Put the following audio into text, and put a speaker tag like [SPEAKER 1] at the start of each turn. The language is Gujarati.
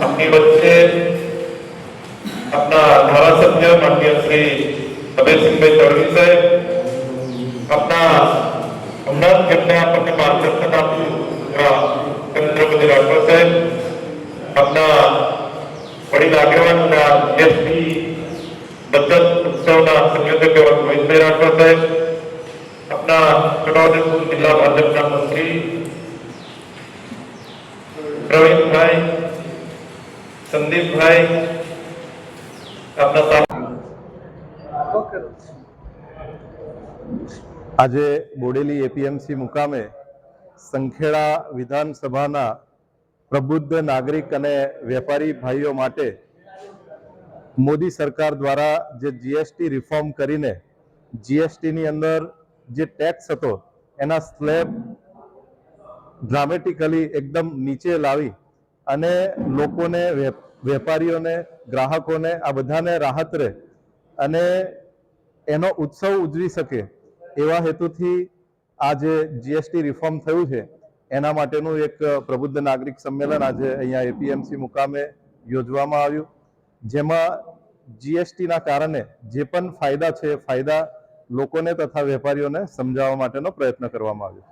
[SPEAKER 1] આપની વચ્ચે આપના ધારાસભ્ય માનનીય શ્રી અભયસિંહભાઈ તડવી સાહેબ આપના હમણાં જેમને આપણને માર્ગદર્શન આપ્યું ચંદ્રપતિ રાઠવા સાહેબ આપના વડીલ બચત ઉત્સવના સંયોજક એવા રાઠવા સાહેબ આપના છોટાઉદેપુર જિલ્લા ભાજપના મંત્રી પ્રવીણભાઈ, સંદીપભાઈ
[SPEAKER 2] આજે બોડેલી એપીએમસી મુકામે સંખેડા વિધાનસભાના પ્રબુદ્ધ નાગરિક અને વેપારી ભાઈઓ માટે મોદી સરકાર દ્વારા જે જીએસટી રિફોર્મ કરીને જીએસટીની અંદર જે ટેક્સ હતો, એના સ્લેબ ડ્રામેટિકલી એકદમ નીચે લાવી અને લોકોને વેપારીઓને, ગ્રાહકોને આ બધાને રાહત રહે અને એનો ઉત્સવ ઉજવી શકે એવા હેતુથી આ જે જીએસટી રિફોર્મ થયું છે, એના માટેનું એક પ્રબુદ્ધ નાગરિક સંમેલન આજે અહીંયા એપીએમસી મુકામે યોજવામાં આવ્યું. જેમાં જીએસટીના કારણે જે પણ ફાયદા છે ફાયદા લોકોને તથા વેપારીઓને સમજાવવા માટેનો પ્રયત્ન કરવામાં આવ્યો.